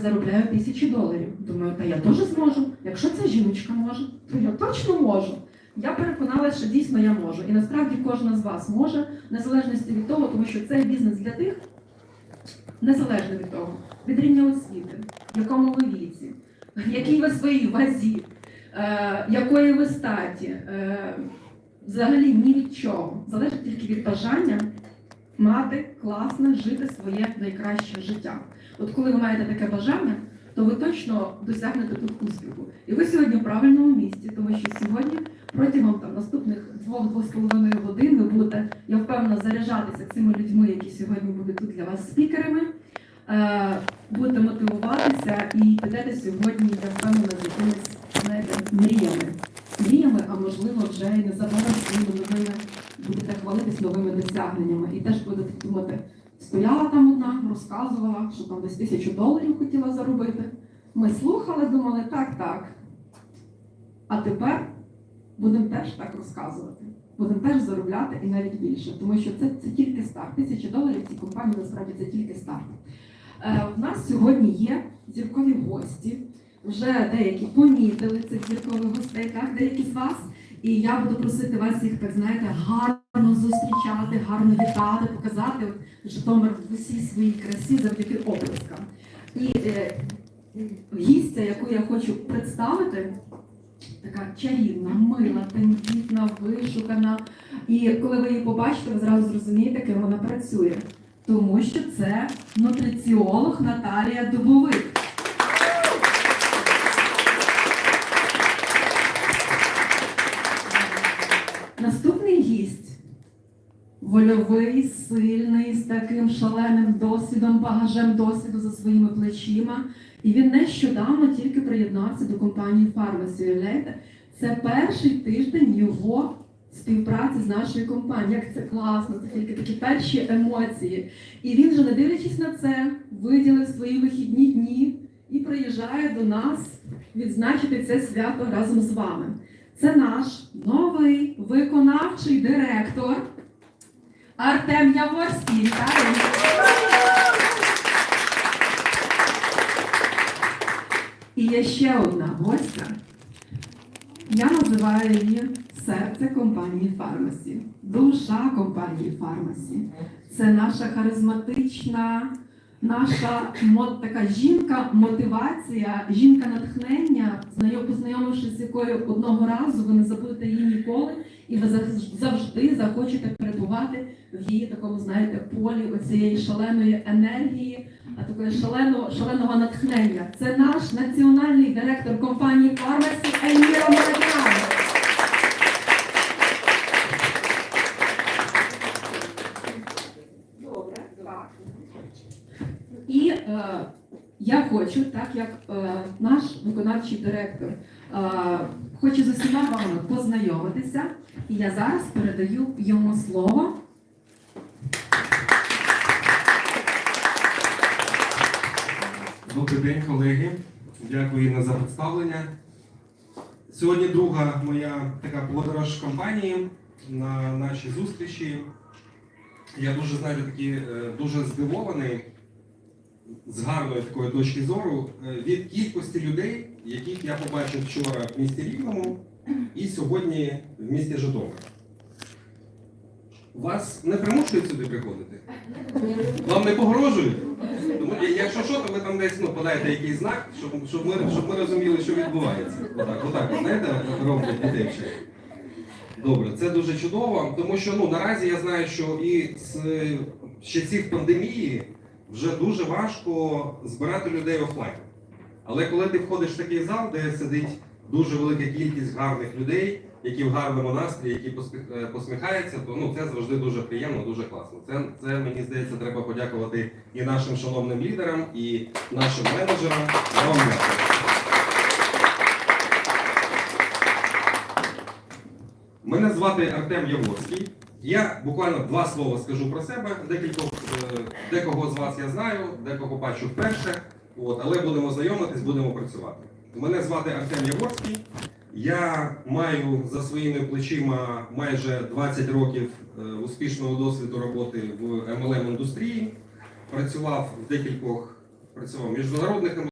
заробляю тисячі доларів. Думаю, та я теж зможу. Якщо ця жіночка може, то я точно можу. Я переконалася, що дійсно я можу. І насправді кожна з вас може, незалежності від того, тому що цей бізнес для тих, незалежно від того, від рівня освіти, в якому ви віці, якій ви своїй вазі, е, якої ви статі, е, взагалі ні від чого. Залежить тільки від бажання мати класне, жити своє найкраще життя. От коли ви маєте таке бажання, то ви точно досягнете тут успіху. І ви сьогодні в правильному місці, тому що сьогодні протягом там наступних двох-двох з половиною годин ви будете, я впевнена, заряджатися цими людьми, які сьогодні будуть тут для вас спікерами. Е, будете мотивуватися і підете сьогодні, я впевнена, з якимись мріями. Мріями, а можливо, вже і незабаром своїми новими будете хвалитись новими досягненнями. І теж будете думати, стояла там одна, розказувала, що там десь тисячу доларів хотіла заробити. Ми слухали, думали, так, так. А тепер будемо теж так розказувати. Будемо теж заробляти і навіть більше, тому що це, це тільки старт. Тисячі доларів цій компанії насправді це тільки старт. Е, у нас сьогодні є зіркові гості. Вже деякі помітили цих зіркових гостей, так, деякі з вас. І я буду просити вас їх, так знаєте, гарно зустрічати, гарно вітати, показати Житомир в усій своїй красі завдяки оплескам. І е, гістя, яку я хочу представити, така чарівна, мила, тендітна, вишукана. І коли ви її побачите, ви зразу зрозумієте, ким вона працює. Тому що це нутриціолог Наталія Дубовик. Гість вольовий, сильний, з таким шаленим досвідом, багажем досвіду за своїми плечима. І він нещодавно тільки приєднався до компанії. Уявляєте? Це перший тиждень його співпраці з нашою компанією. Як це класно, це тільки такі перші емоції. І він же, не дивлячись на це, виділив свої вихідні дні і приїжджає до нас відзначити це свято разом з вами. Це наш новий виконавчий директор Артем Яворський. І є ще одна гостя. Я називаю її серце компанії Фармасі, душа компанії Фармасі. Це наша харизматична, наша мо- така жінка мотивація, жінка натхнення, знайом- познайомившись з якою одного разу, ви не забудете її ніколи, і ви завж- завжди захочете перебувати в її такому, знаєте, полі оцієї шаленої енергії, а такої шаленого, шаленого натхнення. Це наш національний директор компанії Фармасі Ельміра Молодяна. Добре, так. І е, я хочу, так як е, наш виконавчий директор е, хоче з усіма вами познайомитися, і я зараз передаю йому слово. Добрий день, колеги. Дякую Інна, за представлення. Сьогодні друга моя така подорож компанії на нашій зустрічі. Я дуже знаєте, такі, е, дуже здивований з гарної такої точки зору е, від кількості людей, яких я побачив вчора в місті Рівному і сьогодні в місті Житомир. Вас не примушують сюди приходити? Вам не погрожують? Тому якщо що, то ви там десь ну, подаєте якийсь знак, щоб, щоб, ми, щоб ми розуміли, що відбувається. Отак, отак, знаєте, роблять дітей. Добре, це дуже чудово, тому що ну, наразі я знаю, що і з часів пандемії вже дуже важко збирати людей офлайн. Але коли ти входиш в такий зал, де сидить дуже велика кількість гарних людей, які в гарному настрої, які е, посміхаються, то ну це завжди дуже приємно, дуже класно. Це, це мені здається, треба подякувати і нашим шановним лідерам, і нашим менеджерам. Вам дякую. Мене звати Артем Яворський. Я буквально два слова скажу про себе. Декількох, декого з вас я знаю, декого бачу вперше. От, але будемо знайомитись, будемо працювати. Мене звати Артем Яворський. Я маю за своїми плечима майже 20 років е, успішного досвіду роботи в MLM індустрії. Працював в декількох працював в міжнародних